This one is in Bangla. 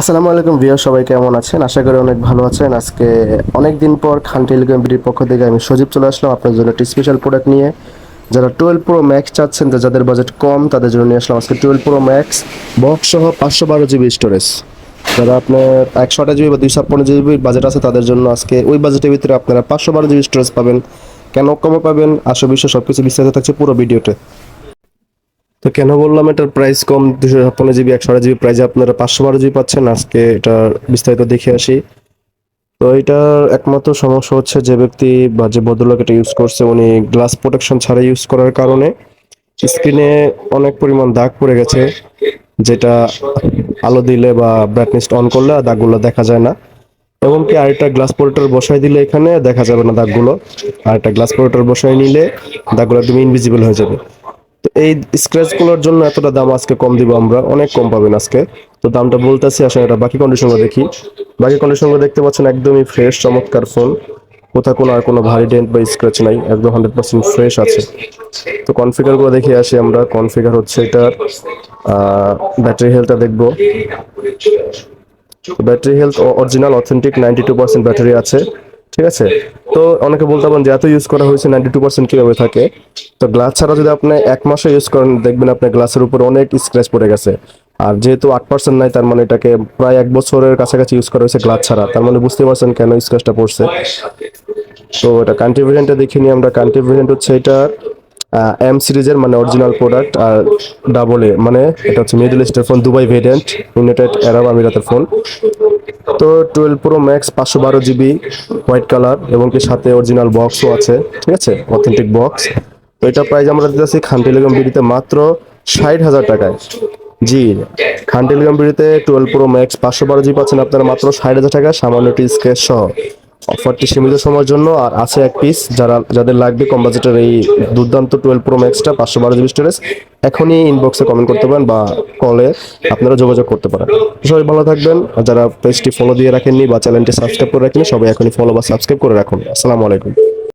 আসসালামু আলাইকুম ভিও সবাই কেমন আছেন? আশা করি অনেক ভালো আছেন। আজকে অনেক দিন পর খান টেলিকম্পিটির পক্ষ থেকে আমি সজীব চলে আসলাম আপনার জন্য একটি স্পেশাল প্রোডাক্ট নিয়ে। যারা টুয়েলভ প্রো ম্যাক্স চাচ্ছেন যাদের বাজেট কম, তাদের জন্য নিয়ে আসলাম আজকে টুয়েলভ প্রো ম্যাক্স বক্স সহ পাঁচশো বারো জিবি স্টোরেজ যারা আপনার একশো আঠাশ জিবি বা দুইশো ছাপ্পান্ন জিবি বাজেট আছে, তাদের জন্য আজকে ওই বাজেটের ভিতরে আপনারা পাঁচশো বারো জিবি স্টোরেজ পাবেন। কেন কমে পাবেন? আসো বিশ্ব সব কিছু বিস্তারিত থাকছে পুরো ভিডিওতে। তো কেন বললাম এটার প্রাইস কম? দুশো ছাপ্পান্ন জিবি একশো আট জিবি প্রাইসে আপনারা পাঁচশো বারো জিবি পাচ্ছেন। আজকে এটার বিস্তারিত দেখে আসি। তো এটার একমাত্র সমস্যা হচ্ছে যে ব্যক্তি বা যে ভদ্রলোক এটা ইউজ করছে, উনি গ্লাস প্রোটেকশন ছাড়া ইউজ করার কারণে স্ক্রিনে অনেক পরিমাণ দাগ পড়ে গেছে, যেটা আলো দিলে বা ব্রাইটনেস অন করলে দাগগুলো দেখা যায় না। এবং কি আরেকটা গ্লাস প্রোটেক্টর বসাই দিলে এখানে দেখা যাবে না দাগগুলো। আর একটা গ্লাস প্রোটেক্টর বসাই নিলে দাগগুলো একদম ইনভিজিবল হয়ে যাবে। তো এই স্ক্র্যাচগুলোর জন্য এতটা দাম আজকে কম দিব আমরা, অনেক কম পাবেন আজকে। তো দামটা বলতেছি আসলে এটা বাকি কন্ডিশনগুলো দেখি। বাকি কন্ডিশনগুলো দেখতে পাচ্ছেন একদমই ফ্রেশ চমৎকার ফোন কোথাও কোনো আর কোনো ভারী ডেন্ট বা স্ক্র্যাচ নাই, একদম হান্ড্রেড পার্সেন্ট ফ্রেশ আছে। তো কনফিগারগুলো দেখে আসি আমরা। কনফিগার হচ্ছে এটার ব্যাটারি হেলথটা দেখব। Battery health original authentic ninety two percent battery আছে। ঠিক আছে? তো অনেকে বলতে পারেন যে এত ইউজ করা হয়েছে নাইনটি টু পার্সেন্ট কীভাবে থাকে? তো গ্লাস ছাড়া যদি আপনি এক মাসে ইউজ করেন, দেখবেন আপনার গ্লাসের উপর অনেক স্ক্র্যাচ পড়ে গেছে। আর যেহেতু আট পার্সেন্ট নাই, তার মানে এটাকে প্রায় এক বছরের কাছাকাছি ইউজ করা হয়েছে গ্লাস ছাড়া। তার মানে বুঝতে পারছেন কেন স্ক্র্যাচটা পড়ছে। তো এটা কান্ট্রি ভেরিয়েন্টটা দেখে নিই আমরা। কান্ট্রি হচ্ছে এটা এম সিরিজের মানে অরিজিনাল প্রোডাক্ট আর ডাবল এ মানে এটা হচ্ছে মিডল ইস্টের phone Dubai variant United Arab আমিরাতের ফোন তো টুয়েলভ প্রো ম্যাক্স পাঁচশো বারো জিবি হোয়াইট কালার এবং কি সাথে অরিজিনাল বক্সও আছে, ঠিক আছে? অথেন্টিক বক্স তো এটা প্রাইস আমরা দিতেছি খান টেলিকম বিডিতে মাত্র ষাট হাজার টাকায়। জি খান বিডিতে টুয়েলভ প্রো ম্যাক্স পাঁচশো বারো জিবি পাচ্ছেন আপনারা মাত্র ষাট হাজার টাকা সামান্য একটি স্ক্র্যাচ সহ। অফারটি সীমিত সময়ের জন্য আর আছে এক পিস যারা, যাদের লাগবে কম এই দুর্দান্ত টুয়েলভ প্রো ম্যাক্সটা পাঁচশো বারো জিবি স্টোরেজ এখনই ইনবক্সে কমেন্ট করতে পারেন বা কলে আপনারা যোগাযোগ করতে পারেন। সবাই ভালো থাকবেন। আর যারা পেজটি ফলো দিয়ে রাখেননি বা চ্যানেলটি সাবস্ক্রাইব করে রাখেননি, সবাই এখনই ফলো বা সাবস্ক্রাইব করে রাখুন। আসসালামু আলাইকুম।